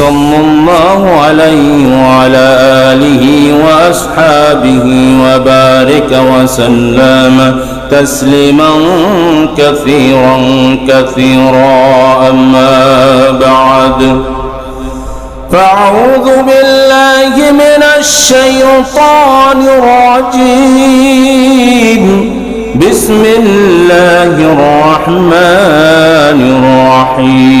صلى الله عليه وعلى آله وأصحابه وبارك وسلم تسليما كثيرا كثيرا. أما بعد فأعوذ بالله من الشيطان الرجيم. بسم الله الرحمن الرحيم.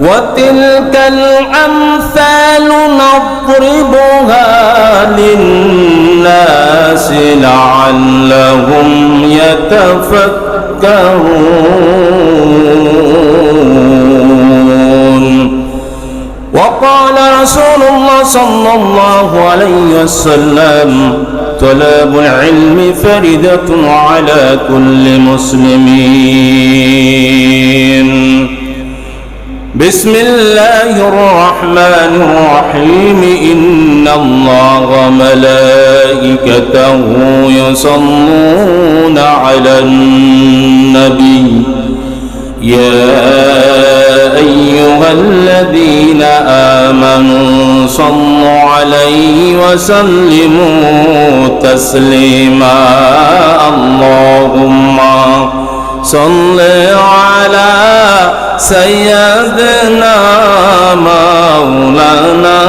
وتلك الأمثال نضربها للناس لعلهم يتفكرون. وقال رسول الله صلى الله عليه وسلم طلب العلم فردة على كل مسلمين. بسم الله الرحمن الرحيم. إن الله ملائكته يصلون على النبي. يا أيها الذين آمنوا صلوا عليه وسلموا تسليما. اللهم صل على سيدنا مولانا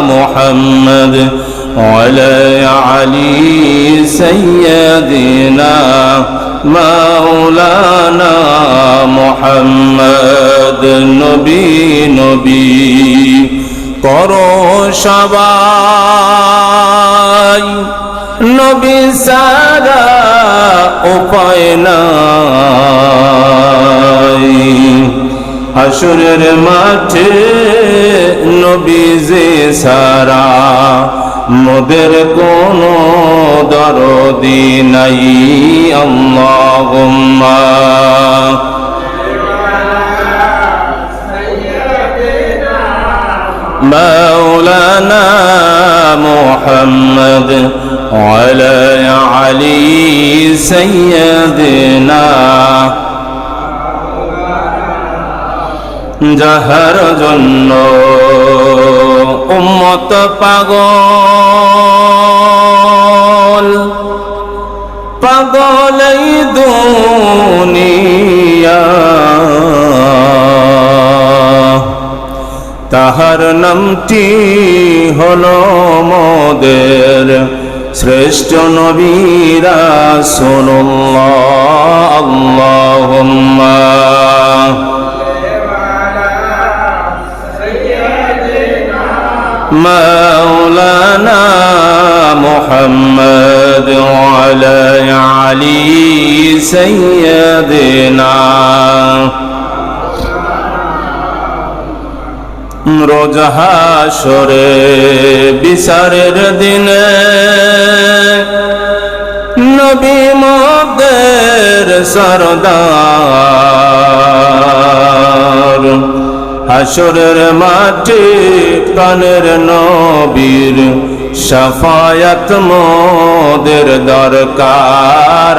محمد وعلى علي سيدنا مولانا محمد نبي نبي করো সবাই নবী সারা উপায় নাই। হাসুরের মাঠে নবী যে সারা, মোদের কোন দরদি নাই। আল্লাহুম্মা। মৌলানা মোহাম্মদ وعلى علي سيدنا যাহার জন্য উম্মত পাগল পাগলাই দুনিয়া তাহার নামটি হলো মোদের শ্রেষ্ঠ নবীরা সোনুল্লাহ আল্লাহুম্মা مولانا محمد وعلى علي سيدنا রোজ হাসরে বিচারের দিনে নবী মোদের সরদার। হাসুরের মাটি কানের নবীর সফায়ত মোদের দরকার।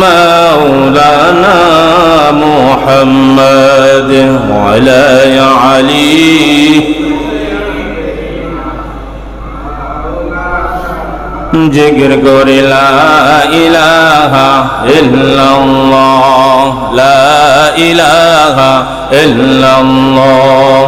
মৌলানা محمد وعلى علي জিগির করে লা ইলাহা ইল্লাল্লাহ লা ইলাহা ইল্লাল্লাহ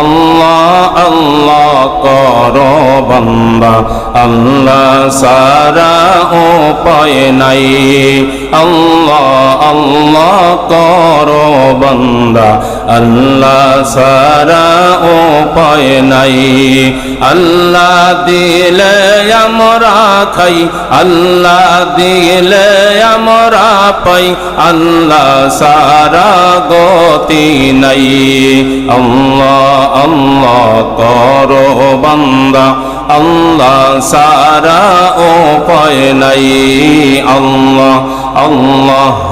আল্লাহ আল্লাহ কর বন্দা। আল্লাহ সারা ও পায় নাই। আল্লাহ আল্লাহ কর বন্দা। আল্লাহ সারা উপায় নাই। আল্লাহ দিলে আমরা খাই, আল্লাহ দিলে আমরা পাই। আল্লাহ সারা গতি নাই। আল্লাহ আল্লাহ করো বান্দা আল্লাহ সারা উপায় নাই। আল্লাহ আল্লাহ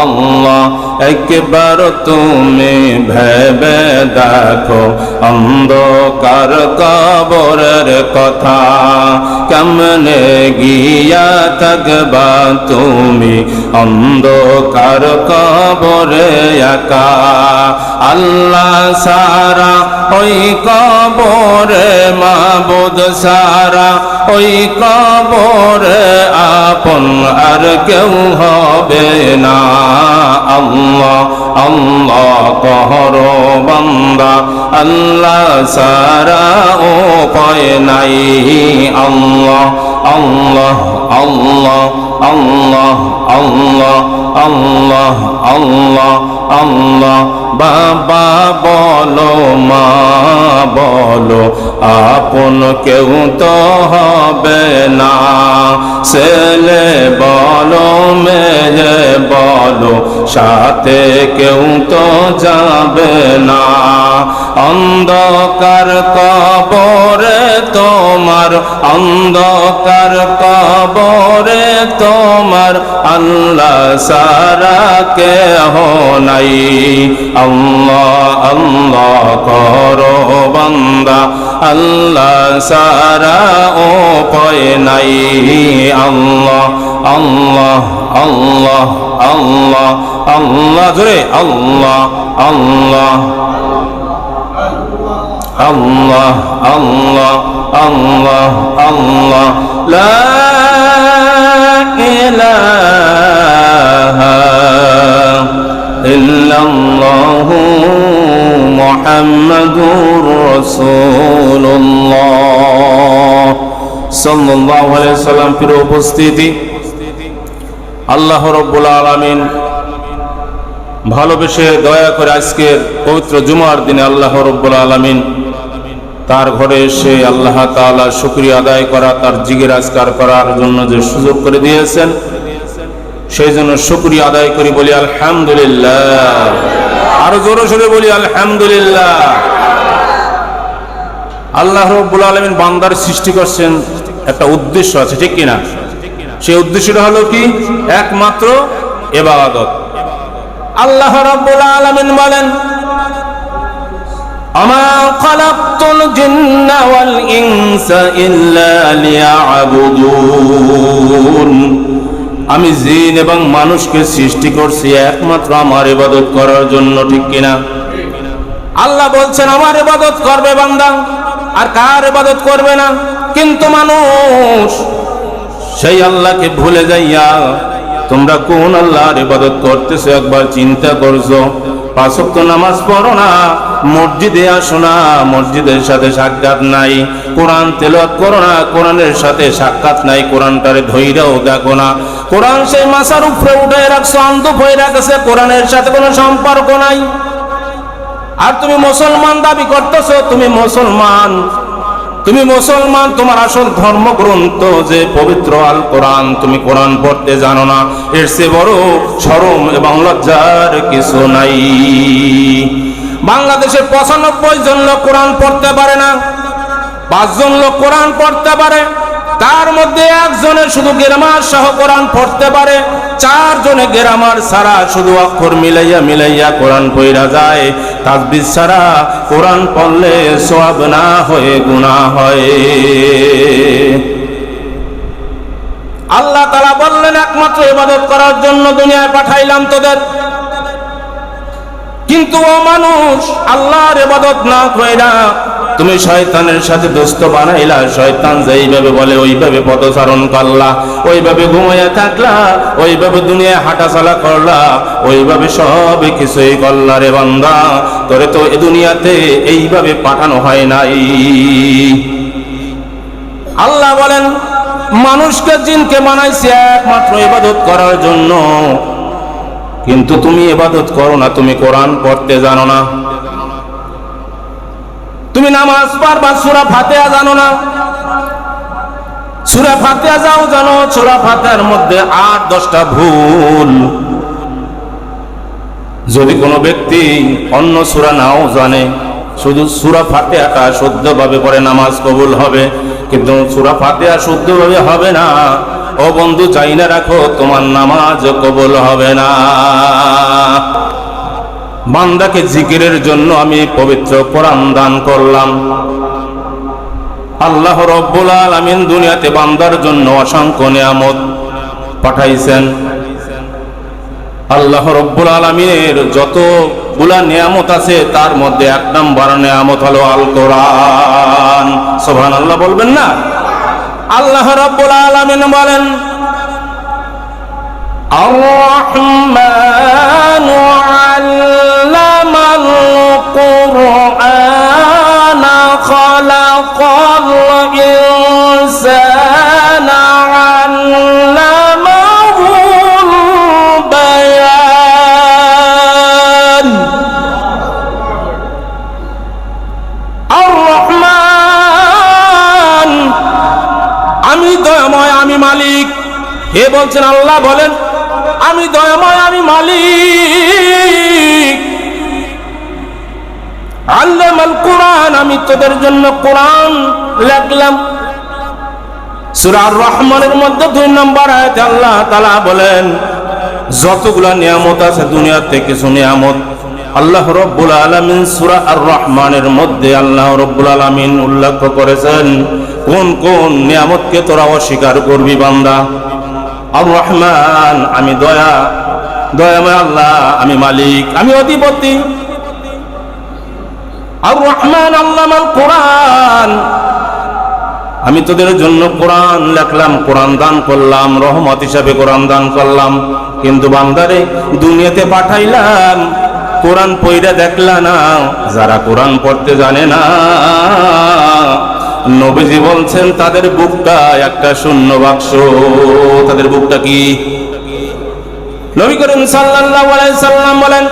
আল্লাহ, একবার তুমি ভেবে দেখো অন্ধকার কবরের কথা। কেমনে গিয়া থাকবা তুমি অন্ধকার কবরে একা? আল্লাহ সারা ওই কবরে, মাবুদ সারা ওই কবরে আপন আর কেউ হবে না। আল্লাহ আল্লাহ কহর বন্দা আল্লাহ সারা ও পায় নাই আল্লাহ আল্লাহ আল্লাহ। আল্লাহ আল্লাহ আল্লাহ আল্লাহ আল্লাহ। বাবা বলো, মা বলো, আপন কেউ তো হবে না। ছেলে বলো, মেয়ে বলো, সাথে কেউ তো যাবে না। অন্ধকার কবরে তোমার অন্ধকার কবরে তোমার আল্লাহ সারা কেহ নাই। আল্লাহ আল্লাহ করো বান্দা, আল্লাহ সারা ও পয় নাই। আল্লাহ আল্লাহ আল্লাহ আল্লাহ আল্লাহ, জোরে, আল্লাহ আল্লাহ আল্লাহ আল্লাহ আল্লাহ আল্লাহ, লা ইলাহা ইল্লাল্লাহু মুহাম্মাদুর রাসূলুল্লাহ। সাল্লাল্লাহু আলাইহি সাল্লাম, প্রিয় উপস্থিতি, আল্লাহ রব্বুল আলামিন ভালোবেসে দয়া করে আজকের পবিত্র জুমার দিনে আল্লাহ রব্বুল আলামিন তার ঘরে এসে আল্লাহ তাআলা শুকরিয়া আদায় করা, তার জিগের আজকার করার জন্য যে সুযোগ করে দিয়েছেন, সেই জন্য শুকরিয়া আদায় করি, বলি আলহামদুলিল্লাহ। আরও জোরে সোরে বলি আলহামদুলিল্লাহ। আল্লাহ রব্বুল আলমিন বান্দার সৃষ্টি করছেন একটা উদ্দেশ্য আছে, ঠিক কিনা? সেই উদ্দেশ্যটা হলো কি? একমাত্র এবাদত। আল্লাহ রাব্বুল আলামিন বলেন ইল্লা আমি জিন এবং মানুষকে সৃষ্টি করছি একমাত্র আমার ইবাদত করার জন্য, ঠিক কিনা? আল্লাহ বলছেন, আমার ইবাদত করবে বান্দা, আর কার ইবাদত করবে না? কিন্তু মানুষ, সেই আল্লাহকে ভুলে যাইয়া, তোমরা কোন আল্লাহর ইবাদত করতেছো একবার চিন্তা করছ? পাঁচক্ত নামাজ পড়ো না মসজিদে আসো না, মসজিদের সাথে সাক্ষাৎ নাই। কোরআন তেলাওয়াত করো না, কোরআনের সাথে সাক্ষাৎ নাই, কোরআনটারে ধৈরাও দেখো না। কোরআন সেই মাসার উপরে উঠে রাখছো অন্ধ হয়ে রাখছে, কোরআনের সাথে কোনো সম্পর্ক নাই। আর তুমি মুসলমান দাবি করতেছো, তুমি মুসলমান। তুমি মুসলমান, তোমার আসল ধর্মগ্রন্থ যে পবিত্র আল কোরআন তুমি কোরআন পড়তে জানো না। এর সে বড় সরম এবং লজ্জার কিছু নাই। বাংলাদেশের পঁচানব্বই জন লোক কোরআন পড়তে পারে না পাঁচজন লোক কোরআন পড়তে পারে, তার মধ্যে একজনের শুধু গেরামার সহ কোরআন পড়তে পারে, চারজনে গেরামার ছাড়া শুধু অক্ষর মিলাইয়া মিলাইয়া কোরআন পইরা যায়। তাজবিজ ছাড়া কোরআন পড়লে সব না হয়ে গুণা হয়। আল্লাহ তালা বললেন, একমাত্র ইবাদত করার জন্য দুনিয়ায় পাঠাইলাম তোদের। কিন্তু ও মানুষ, আল্লাহর এবাদত না কইরা তুমি শয়তানের সাথে দোস্ত বানাইলা। শয়তান যেইভাবে বলে, ওইভাবে পদচারণ করলা। ওইভাবে ঘুমাইয়া থাকলা, ওইভাবে দুনিয়ায় হাঁটাচলা করলা, ওইভাবে সব কিছুই করলা রে বান্দা। তোরে তো এ দুনিয়াতে এইভাবে পাঠানো হয় নাই। আল্লাহ বলেন, মানুষকে জিনকে বানাইছে একমাত্র ইবাদত করার জন্য। কিন্তু তুমি এবাদত করো না, তুমি কোরআন পড়তে জানো না। তুমি নামাজ পারবা সুরা ফাতেহা জানো না। সুরা ফাতেহা যাও জানো, সুরা ফাতেহার মধ্যে আট, দশটা ভুল। যদি কোনো ব্যক্তি অন্য সুরা নাও জানে, শুধু সুরা ফাতেহাটা শুদ্ধভাবে পড়ে নামাজ কবুল হবে, কিন্তু সুরা ফাতেহা শুদ্ধভাবে হবে না ও বন্ধু চাই না রাখো, তোমার নামাজ কবল হবে না। বান্দাকে জিকিরের জন্য আমি পবিত্র কোরআন দান করলাম। আল্লাহ রব্বুল আলামিন দুনিয়াতে বান্দার জন্য অসংখ্য নিয়ামত পাঠাইছেন। আল্লাহ রব্বুল আলমিনের যতগুলা নিয়ামত আছে, তার মধ্যে এক নম্বর নিয়ামত হলো আল কোরআন। সোভান আল্লাহ বলবেন না? আল্লাহ রব্বুল আলমিন বলেন الرحمن علم القرآن خلق الإنسان علمه মালিক। হে বলছেন, আল্লাহ বলেন, আমি দয়াময়, আমি মালিক। আল্লাহ কোরআন, আমি তোদের জন্য কোরআন লেখলাম। সুরার রহমানের মধ্যে দুই নম্বর আয়াতে আল্লাহ তালা বলেন, যতগুলা নিয়ামত আছে দুনিয়াতে কিছু নিয়ামত, আল্লাহ রব্বুল আলমিন সুরা আর রহমানের মধ্যে আল্লাহ রব্বুল আলমিন উল্লেখ করেছেন। কোন কোন নিয়ামতকে তোরা অস্বীকার করবি, বান্দা? আর রহমান, আমি দয়া, দয়াময় আল্লাহ, আমি মালিক, আমি অধিপতি। আর রহমান আল্লাহ কোরআন। আমি তোদের জন্য কোরআন লেখলাম, কোরআন দান করলাম, রহমত হিসাবে কোরআন দান করলাম। কিন্তু বান্দারে, দুনিয়াতে পাঠাইলাম, কোরআন পইরা দেখলা না, যারা কোরআন পড়তে জানে না। নবীজি বলছেন, তাদের বুকটা একটা শূন্য বাক্স। তাদের বুকটা কি? নবী করিম সাল্লাল্লাহু আলাইহি সাল্লাম বলেন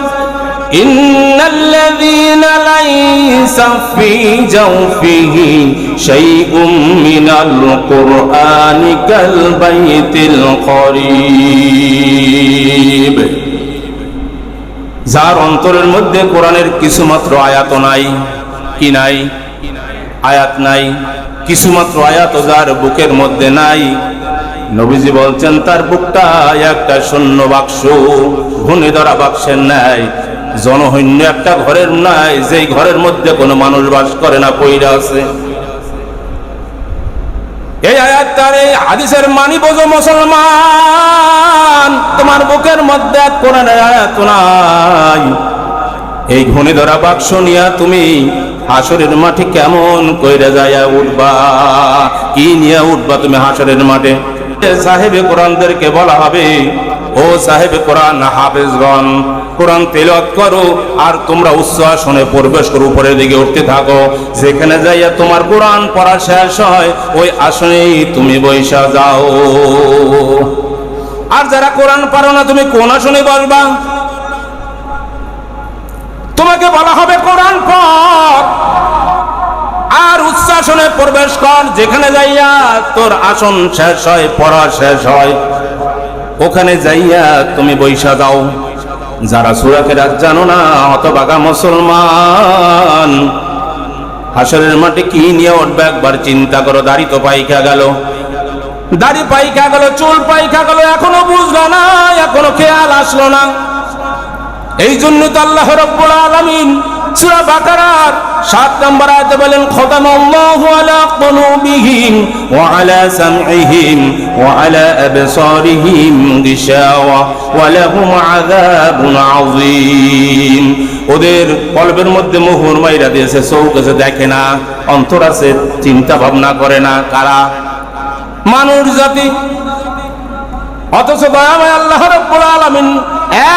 যার অন্তরের মধ্যে কোরআনের কিছু মাত্র আয়াত নাই, কি নাই? আয়াত নাই, কিছুমাত্র আয়াত যার বুকের মধ্যে নাই। নবীজি বলছেন, তার বুকটা একটা শূন্য বাক্স, ঘুণে ধরা বাক্সের নাই জনহন্য একটা ঘরের নাই যেই ঘরের মধ্যে কোনো মানুষ বাস করে না, পইরা আছে। এই আয়াতটার এই হাদিসের মানি বোঝো মুসলমান, তোমার বুকের মধ্যে কোরআনের আয়াত নাই। এই ঘুণে ধরা বাক্স নিয়া তুমি হাসরের মাঠে কেমন কইরা যাইয়া উঠবা? কি নিয়ে উঠবা তুমি হাসরের মাঠে? সাহেবে কোরআনদেরকে বলা হবে, ও সাহেব কোরআন হাফেজগণ, কোরআন তেলত করো আর তোমরা উচ্চ আসনে প্রবেশ করো উপরের দিকে উঠতে থাকো। যেখানে যাইয়া তোমার কোরআন পড়া শেষ হয়, ওই আসনেই তুমি বৈশা যাও। আর যারা কোরআন পারো না, তুমি কোন আসনে বসবা? তোমাকে বলা হবে কোরআন পড়। আর উচ্চাসনে প্রবেশ কর, যেখানে যাইয়া তোর আসন শেষ হয়, পড়া শেষ হয়, ওখানে যাইয়া তুমি বৈশা দাও। যারা সুরাকে রাত জানো না অত হতবাগা মুসলমান। হাসরের মাঠে কি নিয়ে উঠবে একবার চিন্তা করো, দাড়ি তো পাইকা গেল। দাড়ি পাইকা গেল, চুল পাইকা গেল, এখনও বুঝলো না, এখনও খেয়াল আসলো না। এই জন্য তো আল্লাহ রব্বুল আলামিন সূরা বাকারার 7 নম্বর আয়াতে বলেন খতাম আল্লাহু আলা কুলুবিহিম ওয়া আলা সামঈহিম ওয়া আলা আবসারিহিম গিশাওয়া ওয়া লাহুম আযাবুন আযীম। ওদের কলবের মধ্যে মোহর মাইরা দিয়েছে, চোখ আছে দেখে না, অন্তর আছে, চিন্তা ভাবনা করে না, কারা? মানুষ জাতি অথচ দয়াময় আল্লাহ রব্বুল আলামিন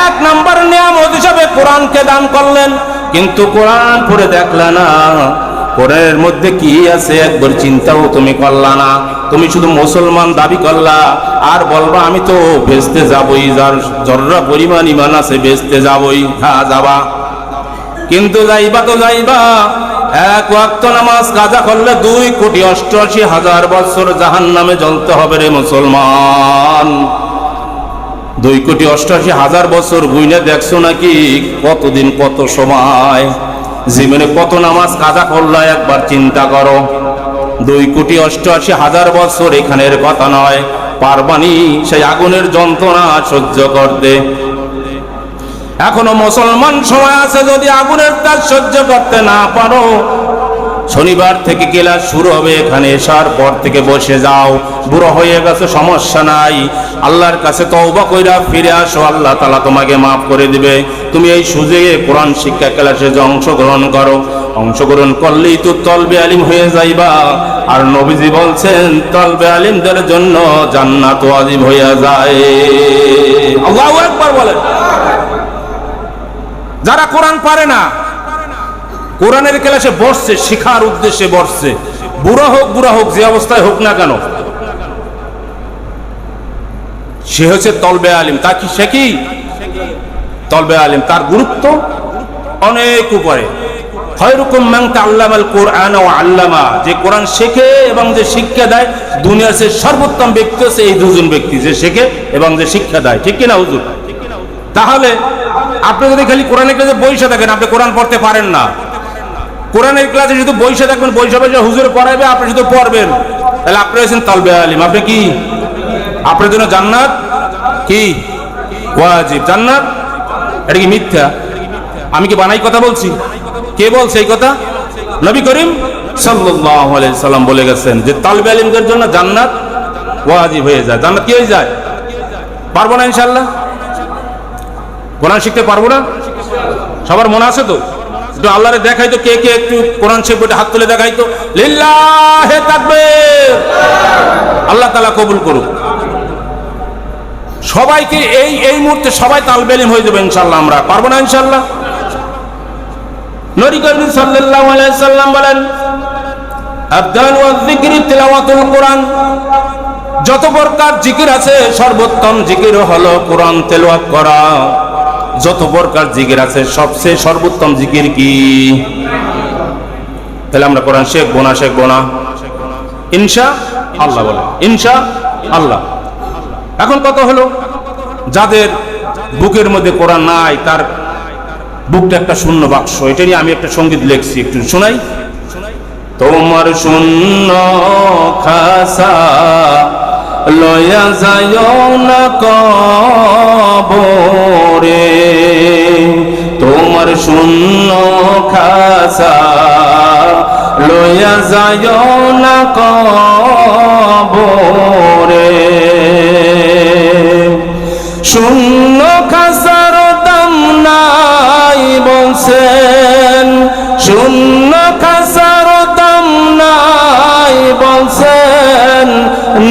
এক নম্বর নিয়ামত হিসাবে কোরআনকে দান করলেন। কিন্তু কোরআন পড়ে দেখলে না। কোরআনের মধ্যে কি আছে একবার চিন্তাও তুমি করলা না। তুমি শুধু মুসলমান দাবি করলা। আর বলবা, আমি তো বেচতে যাবই, যার জর্রা পরিমাণ ইমান আছে বেচতে যাবই হ্যাঁ যাবা। কিন্তু যাইবা তো যাইবা, এক ওয়াক্ত নামাজ কাজা করলে দুই কোটি অষ্টআশি হাজার বছর জাহান নামে জ্বলতে হবে রে মুসলমান। দুই কোটি অষ্টআশি হাজার বছর বুইনে দেখছ নাকি? কতদিন কত সময়? জীবনে কত নামাজ কাজা করল একবার চিন্তা করো। দুই কোটি অষ্টআশি হাজার বছর এখানের কথা নয়, পারবানি সেই আগুনের যন্ত্রণা সহ্য করতে। এখনও মুসলমান সময় আছে যদি আগুনের কাজ সহ্য করতে না পারো শনিবার থেকে ক্লাস শুরু হবে, এখানে এসার পর থেকে বসে যাও। বুড়ো হয়ে গেছে, সমস্যা নাই। আল্লাহর কাছে তওবা কইরা ফিরে আসো, আল্লাহ তালা তোমাকে মাফ করে দিবে। তুমি এই সুযোগে কোরআন শিক্ষা ক্লাসে যে অংশগ্রহণ করো, অংশগ্রহণ করলেই তো তলবে আলিম হয়ে যাইবা। আর নবীজি বলছেন, তলবে আলিমদের জন্য জান্নাত ওয়াজিব হইয়া যায়। একবার বলেন। যারা কোরআন পারে না কোরআনের ক্লাসে বসছে, শিখার উদ্দেশ্যে বসছে। বুড়া হোক বুড়া হোক, যে অবস্থায় হোক না কেন। সে হচ্ছে তলবে আলিম। তা কি, সে কি? তলবে আলিম। তার গুরুত্ব অনেক উপরে। খয়রুকুম মান তাআল্লামাল কোরআন ওয়া আল্লামা। যে কোরআন শেখে এবং যে শিক্ষা দেয়, দুনিয়ার সে সর্বোত্তম ব্যক্তি হচ্ছে এই দুজন ব্যক্তি, যে শেখে এবং যে শিক্ষা দেয়। ঠিক কিনা, হুজুর? তাহলে আপনি যদি খালি কোরআনের ক্লাসে বইসা থাকেন, আপনি কোরআন পড়তে পারেন না। কোরআনের ক্লাসে শুধু বইসা থাকবেন বইসা বসে হুজুর পড়াবে আপনি শুধু পড়বেন। তাহলে আপনি হয়েছেন তলবে আলিম। আপনি কি? আপনার জন্য জান্নাত? কি? ওয়াজিব। জান্নাত? এটা কি মিথ্যা? আমি কি বানাই কথা বলছি? কে বলছে এই কথা? নবী করিম সাল্লাম বলে গেছেন যে তালবে আলিমদের জন্য জান্নাত ওয়াজিব হয়ে যায়। জান্নাত কি হয়ে যায়? পারব না ইনশাল্লাহ কোরআন শিখতে পারব না? সবার মনে আছে তো? আল্লাহরে দেখাই তো কে কে একটু কোরআন শিখবে হাত তুলে দেখাই তো লিল্লাহে তাকবীর। আল্লাহ তাআলা কবুল করুক। সবাইকে এই এই মুহূর্তে সবাই তালবেলিম হয়ে যাবে ইনশাল্লাহ আমরা। পারব না ইনশাল্লাহ নবী করিম সাল্লাল্লাহু সাল্লাম বলেন আবদান ওয়া যিকরি তিলাওয়াতুল কোরআন। যত প্রকার জিকির আছে, সর্বোত্তম জিকির হলো কোরআন তেলাওয়াত করা। যত প্রকার জিকির আছে, সবচেয়ে সর্বোত্তম জিকির কি? তাহলে আমরা কোরআন শেখবো না শেখবো না ইনশা আল্লাহ বলে। ইনশা আল্লাহ। এখন কত হলো, যাদের বুকের মধ্যে কোরআন নাই, তার বুকটা একটা শূন্য বাক্স। এটা নিয়ে আমি একটা সংগীত লিখছি, একটু শোনাই। তোমার শূন্য খাসা লয়া যায় না কবরে। তোমার শূন্য খাসা। লয়া যায় না কবরে। শূন্য খাসার দাম নাই বলছেন, শূন্য খাসার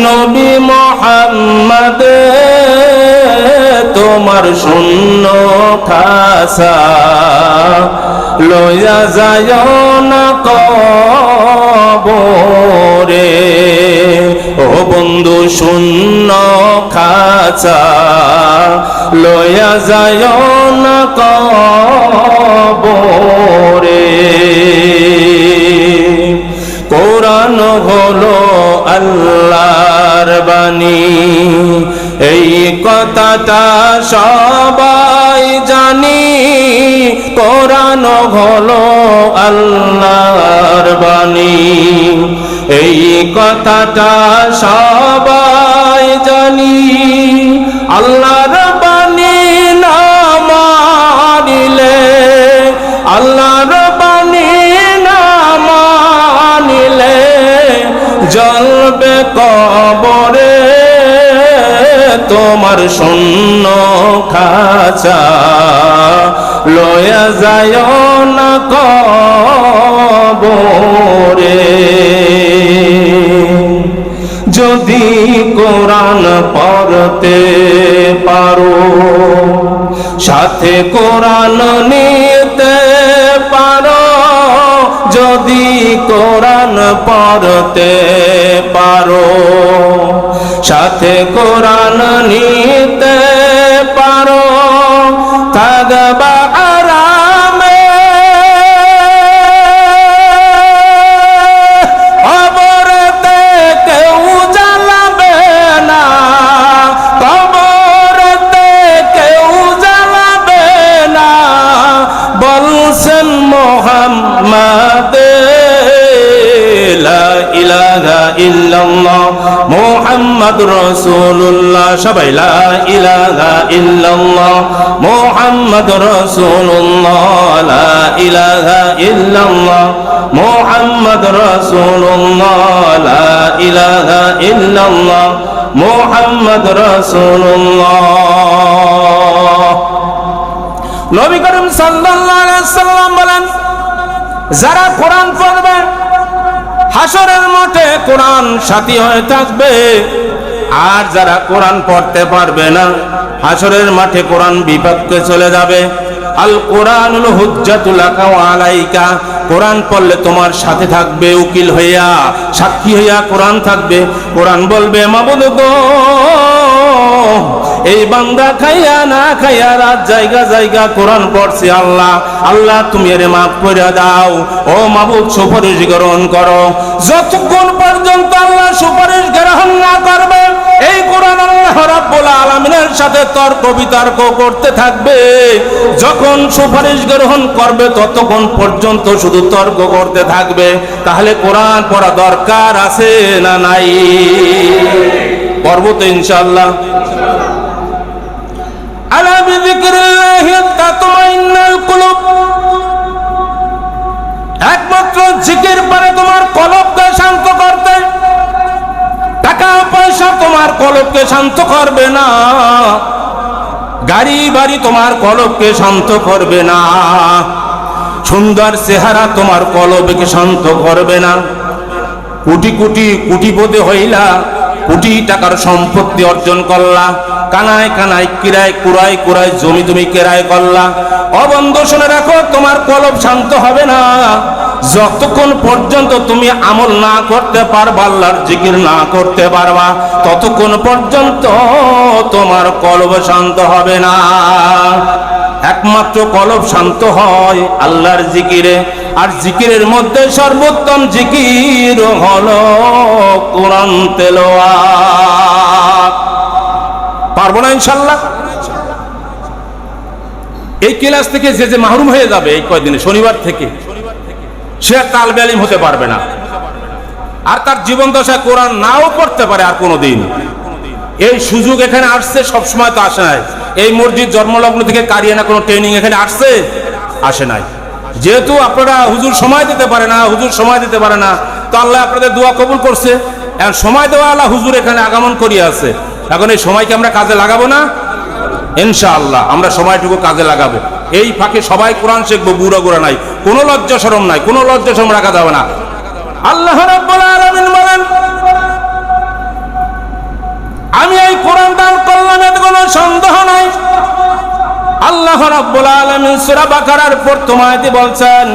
নবী মোহাম্মদ তোমার শূন্য খাসা। লয়া যায় না কবরে, ও বন্ধু শূন্য খাসা। লয়া যায় না কবরে বাণী এই কথাটা সবাই জানি। কোরআন হলো আল্লাহর বাণী। এই কথাটা সবাই জানি। আল্লাহর বাণী না মানিলে, আল্লাহর বাণী না মানিলে জলবে কবরে তোমার শূন্য খাচা। লয়া যায় না কবরে। যদি কোরআন পড়তে পারো, সাথে কোরআন নিতে পারো। যদি কোরআন পড়তে পারো সাথে কোরআন নিতে পারো। থাকবা ইল্লাল্লাহ মোহাম্মদ রাসূলুল্লাহ, সবাই লা ইলাহা ইল্লাল্লাহ মোহাম্মদ রাসূলুল্লাহ, লা ইলাহা ইল্লাল্লাহ মোহাম্মদ রাসূলুল্লাহ, লা ইলাহা ইল্লাল্লাহ মোহাম্মদ রাসূলুল্লাহ। নবী করিম সাল্লাম বলেন, যারা কোরআন পড়বে হাসরের মাঠে কোরআন সাথী হয়ে থাকবে। আর যারা কোরআন পড়তে পারবে না হাসরের মাঠে কোরআন বিপক্ষে চলে যাবে। আল কোরআনুল হুজ্জাতুল আলাইকা, কোরআন পড়লে তোমার সাথে থাকবে, উকিল হইয়া, সাক্ষী হইয়া কোরআন থাকবে। কোরআন বলবে, মাবুদ গো এই বান্দা খাইয়া না খাইয়া রাত জায়গা জায়গা কোরআন পড়ছে আল্লাহ। আল্লাহ, তুমি এর মাফ করে দাও। ও মাবুদ, সুপারিশ গ্রহণ করো। যতক্ষণ পর্যন্ত আল্লাহ সুপারিশ গ্রহণ না করবে, এই কোরআন আল্লাহ রাব্বুল আলামিনের সাথে তর্ক বিতর্ক করতে থাকবে। যখন সুপারিশ গ্রহণ করবে, ততক্ষণ পর্যন্ত শুধু তর্ক করতে থাকবে। তাহলে কোরআন পড়া দরকার আছে না নাই? বিযিকরিল্লাহি তাতমাইন্নাল কুলুব। একমাত্র জিকির পারে তোমার কলবকে শান্ত করতে। টাকা পয়সা তোমার কলবকে শান্ত করবে না। গাড়ি বাড়ি তোমার কলবকে শান্ত করবে না। সুন্দর চেহারা তোমার কলবকে শান্ত করবে না। কোটি কোটি কোটিপতি হইলা কোটি টাকার সম্পত্তি অর্জন করলা। কানায় কানায়, কিরায় কুড়ায় কুড়ায় জমি তুমি কেরায় করলা। অবন্ধ শুনে রাখো, তোমার কলব শান্ত হবে না। যতক্ষণ পর্যন্ত তুমি আমল না করতে পারবা, আল্লাহর জিকির না করতে পারবা, ততক্ষণ পর্যন্ত তোমার কলব শান্ত হবে না। একমাত্র কলব শান্ত হয় আল্লাহর জিকিরে। আর জিকিরের মধ্যে সর্বোত্তম জিকির হলো কোরআন তেলোয়াত পারব না ইনশাল্লাহ? এই ক্লাস থেকে যে যে মাহরুম হয়ে যাবে এই কয়দিনে? শনিবার থেকে। সে তালবে আলিম হতে পারবে না। আর তার জীবন দশায় কোরআন নাও পড়তে পারে আর কোনো দিন এই সুযোগ এখানে আসছে সব সময় তো আসে নাই। এই মসজিদ জন্মলগ্ন থেকে কারিয়ে না কোনো ট্রেনিং এখানে আসছে? আসে নাই। যেহেতু আপনারা হুজুর সময় দিতে পারে না, হুজুর সময় দিতে পারে না, তো আল্লাহ আপনাদের দোয়া কবুল করছে। এখন সময় দেওয়া আল্লাহ হুজুর এখানে আগমন করিয়ে আছে। এখন এই সময়কে আমরা কাজে লাগাবো না? ইনশাআল্লাহ, আমরা সময়টুকু কাজে লাগাবো। এই ফাঁকে সবাই কোরআন শিখব, বুড়ো গুড়া নাই। কোনো লজ্জা শরম নাই, কোনো লজ্জা শরম রাখা যাবে না। আল্লাহ বলেন, আমি এই কোরআন দান করলাম, এতে কোনো সন্দেহ নাই। আল্লাহ রাব্বুল আলামিন সূরা বাকারার প্রথম আয়াতে বলছেন,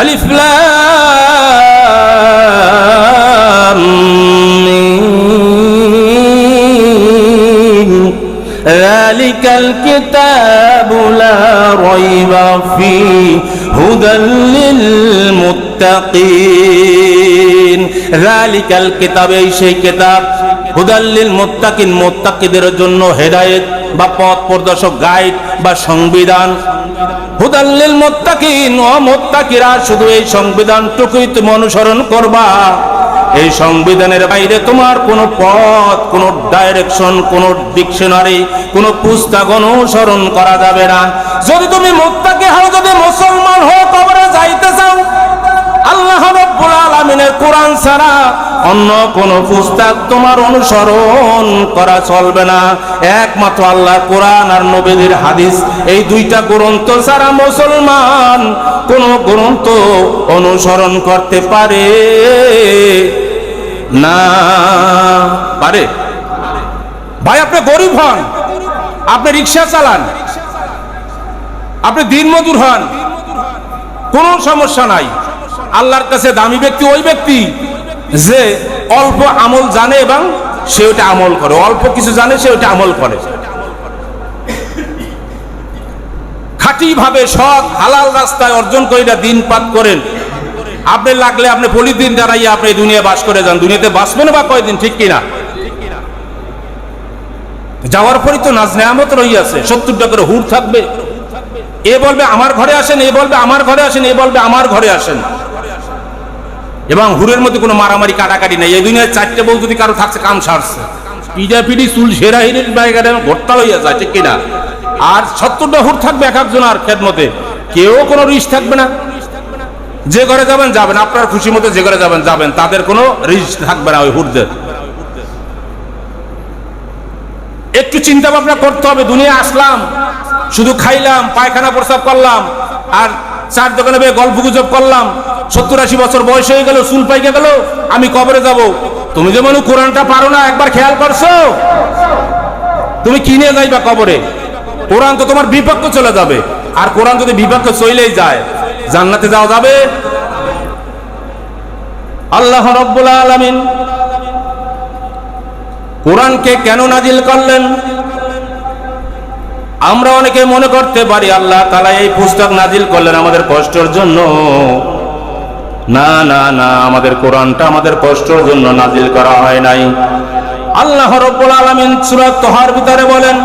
আলিফ লাম মিম যালিকাল কিতাবু লা রাইবা ফিহি হুদাল লিল মুত্তাকিন, যালিকাল কিতাব এই সেই কিতাব হুদাল্লিল মোত্তাকিন, মুত্তাকিদের জন্য হেদায়েত বা পথ প্রদর্শক, গাইড বা সংবিধান। হুদাল্লিল মোত্তাকিন, ও মুত্তাকিরা, শুধু এই সংবিধানটুকুই তুমি অনুসরণ করবা। এই সংবিধানের বাইরে তোমার কোনো পথ, কোনো ডাইরেকশন, কোনো ডিকশনারি, কোনো পুস্তক অনুসরণ করা যাবে না। যদি তুমি মুত্তাকি হও, যদি মুসলমান হও, কবরে যাইতে চাও, আল্লাহ রাব্বুল আলামিনের কোরআন ছাড়া অন্য কোন পুস্তক তোমার অনুসরণ করা চলবে না। একমাত্র আল্লাহ কোরআন আর নবীদের হাদিস। এই দুইটা গ্রন্থ ছাড়া মুসলমান কোন গ্রন্থ অনুসরণ করতে পারে না। পারে? ভাই, আপনি গরিব হন। আপনি রিক্সা চালান। আপনি দিনমজুর হন। কোনো সমস্যা নাই। আল্লাহর কাছে দামি ব্যক্তি, ওই ব্যক্তি। যে অল্প আমল জানে এবং সে ওটা আমল করে। অল্প কিছু জানে, সে ওটা আমল করে। খাঁটি ভাবে সৎ, হালাল রাস্তায় অর্জন করে দিন পাত করেন। আপনি লাগলে আপনি পলিদিন দাঁড়াইয়া আপনি দুনিয়া বাস করে যান। দুনিয়াতে বাঁচবেন বা কয়দিন, ঠিক কিনা? যাওয়ার পরই তো নাজ নেয়ামত রইয়াছে সত্তরটা করে হুড় থাকবে। এ বলবে আমার ঘরে আসেন, এ বলবে আমার ঘরে আসেন, এ বলবে আমার ঘরে আসেন। এবং হুরের মধ্যে কোনো মারামারি, কাটাকাটি নেই। এই দুনিয়ার চারটে বউ যদি কারও থাকছে, কাম সারছে। পিডি চুল সেরা হিরের জায়গাটা ঘটতা লইয়া যায়, ঠিক কিনা? আর সত্তরটা হুর থাকবে এক একজন আর খেদমতে। কেউ কোনো রিস্ক থাকবে না। যে ঘরে যাবেন যাবেন। আপনার খুশি মতো যে ঘরে যাবেন যাবেন। তাদের কোনো রিস্ক থাকবে না ওই হুরদের। একটু চিন্তা ভাবনা করতে হবে। দুনিয়া আসলাম, শুধু খাইলাম, পায়খানা প্রস্রাব করলাম, আর চার দোকানে বেয়ে গল্প গুজব করলাম। সত্তর আশি বছর বয়স হয়ে গেল, চুল পাইকে গেল, আমি কবরে যাব। তুমি যেমন কোরআনটা পারো না, একবার খেয়াল করছ? তুমি কিনে যাইবা কবরে? কোরআন তো তোমার বিপক্ষ চলে যাবে। আর কোরআন যদি বিপক্ষ চলেই যায়, জান্নাতে যাওয়া যাবে? আল্লাহ রব্বুল আলামিন কোরআনকে কেন নাজিল করলেন? আমরা অনেকে মনে করতে পারি আল্লাহ তালা এই পুস্তক নাজিল করলেন আমাদের কষ্টের জন্য। না না না, আমাদের কোরআনটা আমাদের কষ্টের জন্য নাজিল করা হয় নাই। আল্লাহ রব্বুল আলামিন সূরা তোহার ভিতরে বলেন,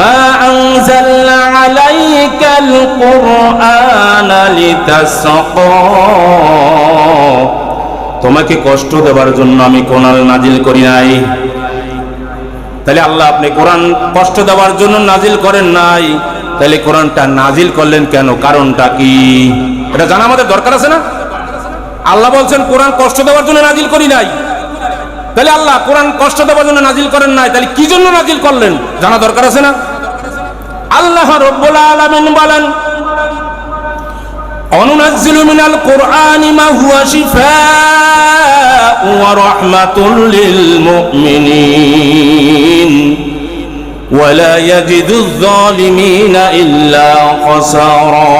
মা আনজালনা আলাইকাল কুরআনা তোমাকে কষ্ট দেওয়ার জন্য আমি কোরআন নাজিল করি নাই। তাহলে আল্লাহ আপনি কোরআন কষ্ট দেওয়ার জন্য নাজিল করেন নাই। তাহলে কোরআনটা নাজিল করলেন কেন? কারণটা কি? এটা জানা আমাদের দরকার আছে না? আল্লাহ বলছেন, কোরআন কষ্ট দেওয়ার জন্য নাজিল করি নাই। তাহলে আল্লাহ কোরআন কষ্ট দেওয়ার জন্য নাজিল করেন নাই, তাহলে কি জন্য নাজিল করলেন? জানা দরকার আছে না? আল্লাহ রব্বুল আলামিন বলেন, অনুনাজ্জিলু মিনাল কুরআনি মা হুয়া শিফাء ওয়া রাহমাতুল লিল মুমিনিন ولا يجد الظالمين إلا خسارا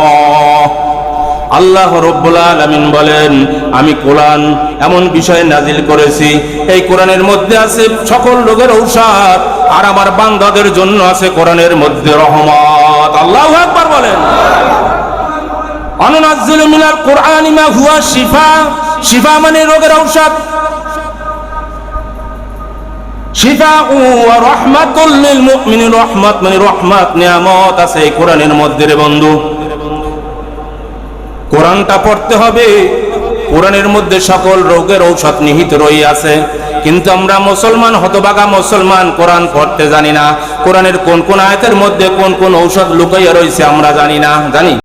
আল্লাহ রব্বুল আলামিন বলেন আমি কোরআন এমন বিষয় নাজিল করেছি এই কোরআনের মধ্যে আছে সকল রোগের ঔষধ আর আমার বান্দাদের জন্য আছে কোরআনের মধ্যে রহমত আল্লাহু আকবার বলেন অনুনাজ্জিলু মিনাল কুরআনি মা হুয়া শিফা শিফা মানে রোগের ঔষধ শিফা ওয়া রাহমাতুল লিল মুমিনিন, রহমত মানে আছে পড়তে হবে মধ্যে সকল রোগের ঔষধ নিহিত রইয়াছে কিন্তু আমরা মুসলমান, হতবাগা মুসলমান, কোরআন পড়তে জানি না। কোরআনের কোন কোন আয়াতের মধ্যে কোন কোন ঔষধ লুকাইয়া রয়েছে আমরা জানি না। জানি?